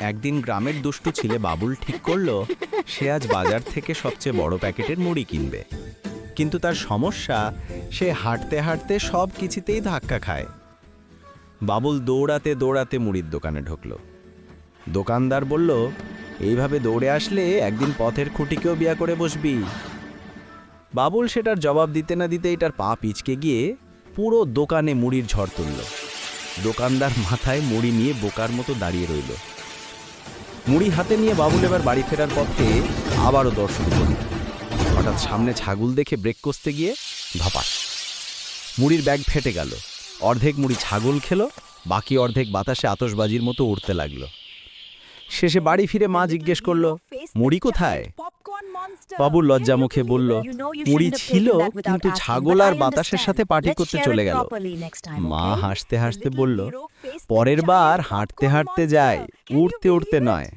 একদিন গ্রামের দুষ্টু ছেলে বাবুল ঠিক করল, সে আজ বাজার থেকে সবচেয়ে বড় প্যাকেটের মুড়ি কিনবে। কিন্তু তার সমস্যা, সে হাঁটতে হাঁটতে সব কিছুতেই ধাক্কা খায়। বাবুল দৌড়াতে দৌড়াতে মুড়ির দোকানে ঢুকলো। দোকানদার বলল, এইভাবে দৌড়ে আসলে একদিন পথের খুঁটিকেও বিয়া করে বসবি। বাবুল সেটার জবাব দিতে না দিতেই তার পা পিচকে গিয়ে পুরো দোকানে মুড়ির ঝড় তুলল। দোকানদার মাথায় মুড়ি নিয়ে বোকার মতো দাঁড়িয়ে রইল। মুড়ি হাতে নিয়ে বাবুল এবার বাড়ি ফেরার পথে আবারও দর্শন করি হঠাৎ সামনে ছাগল দেখে ব্রেক কষতে গিয়ে ধপাস মুড়ির ব্যাগ ফেটে গেল। অর্ধেক মুড়ি ছাগল খেলো, বাকি অর্ধেক বাতাসে আতসবাজির মতো উড়তে লাগল। শেষে বাড়ি ফিরে মা জিজ্ঞেস করল, মুড়ি কোথায়? বাবু লজ্জা মুখে বলল মুড়ি ছিল কিন্তু ছাগল আর বাতাসের সাথে পার্টি করতে চলে গেল। মা হাসতে হাসতে বলল পরের বার হাঁটতে হাঁটতে যায় উড়তে উড়তে নয়।